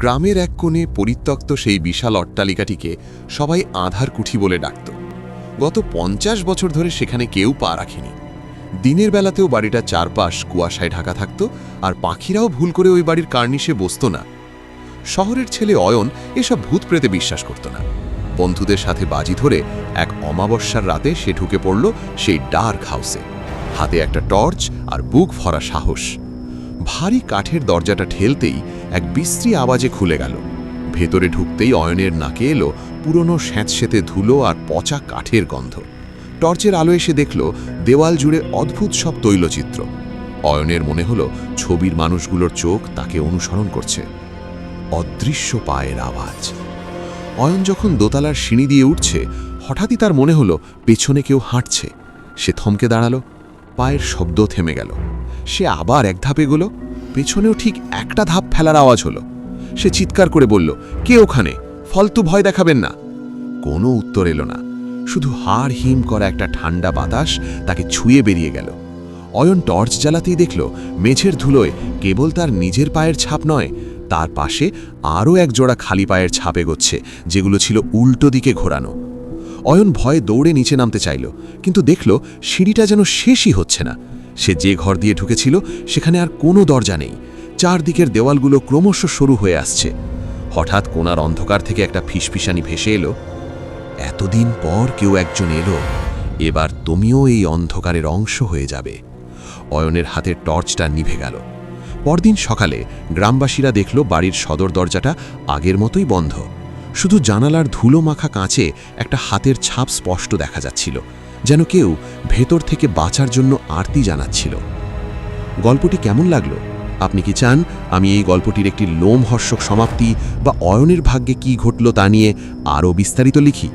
গ্রামের এক কোণে পরিত্যক্ত সেই বিশাল অট্টালিকাটিকে সবাই আধার কুঠি বলে ডাকত। গত পঞ্চাশ বছর ধরে সেখানে কেউ পা রাখেনি। দিনের বেলাতেও বাড়িটা চারপাশ কুয়াশায় ঢাকা থাকত আর পাখিরাও ভুল করে ওই বাড়ির কার্নিশে বসত না। শহরের ছেলে অয়ন এসব ভূত প্রেতে বিশ্বাস করত না। বন্ধুদের সাথে বাজি ধরে এক অমাবস্যার রাতে সে ঢুকে পড়ল সেই ডার্ক হাউসে। হাতে একটা টর্চ আর বুক ভরা সাহস। ভারী কাঠের দরজাটা ঠেলতেই এক বিশ্রী আওয়াজে খুলে গেল। ভেতরে ঢুকতেই অয়নের নাকে এলো পুরনো স্যাঁতসেতে ধুলো আর পচা কাঠের গন্ধ। টর্চের আলো এসে দেখল দেওয়াল জুড়ে অদ্ভুত সব তৈলচিত্র। অয়নের মনে হলো ছবির মানুষগুলোর চোখ তাকে অনুসরণ করছে। অদৃশ্য পায়ের আওয়াজ। অয়ন যখন দোতলার সিঁড়ি দিয়ে উঠছে, হঠাৎই তার মনে হলো পেছনে কেউ হাঁটছে। সে থমকে দাঁড়াল। পায়ের শব্দ থেমে গেল। সে আবার এক ধাপে গেল পেছনেও ঠিক একটা ধাপ ফেলার আওয়াজ হলো। সে চিৎকার করে বলল, কে ওখানে? ফলতু ভয় দেখাবেন না। কোনো উত্তর এলো না। শুধু হাড় হিম করা একটা ঠান্ডা বাতাস তাকে ছুঁয়ে বেরিয়ে গেল। অয়ন টর্চ জ্বালাতেই দেখল, মেঝের ধুলোয় কেবল তার নিজের পায়ের ছাপ নয়, তার পাশে আরও এক জোড়া খালি পায়ের ছাপ এগোচ্ছে, যেগুলো ছিল উল্টো দিকে ঘোরানো। অয়ন ভয়ে দৌড়ে নিচে নামতে চাইল, কিন্তু দেখল সিঁড়িটা যেন শেষই হচ্ছে না। সে যে ঘর দিয়ে ঢুকেছিল, সেখানে আর কোনো দরজা নেই। চারদিকের দেওয়ালগুলো ক্রমশ সরু হয়ে আসছে। হঠাৎ কোনার অন্ধকার থেকে একটা ফিসফিসানি ভেসে এলো। এতদিন পর কেউ একজন এলো, এবার তুমিও এই অন্ধকারের অংশ হয়ে যাবে। অয়নের হাতের টর্চটা নিভে গেল। পরদিন সকালে গ্রামবাসীরা দেখল বাড়ির সদর দরজাটা আগের মতোই বন্ধ। শুধু জানালার ধুলো মাখা কাঁচে একটা হাতের ছাপ স্পষ্ট দেখা যাচ্ছিল। যেন কেউ ভেতর থেকে বাঁচার জন্য আরতি জানাচ্ছিল। গল্পটি কেমন লাগল? আপনি কি চান আমি এই গল্পটির একটি লোমহর্ষক সমাপ্তি বা অয়নের ভাগ্যে কি ঘটল তা নিয়ে আরও বিস্তারিত লিখি?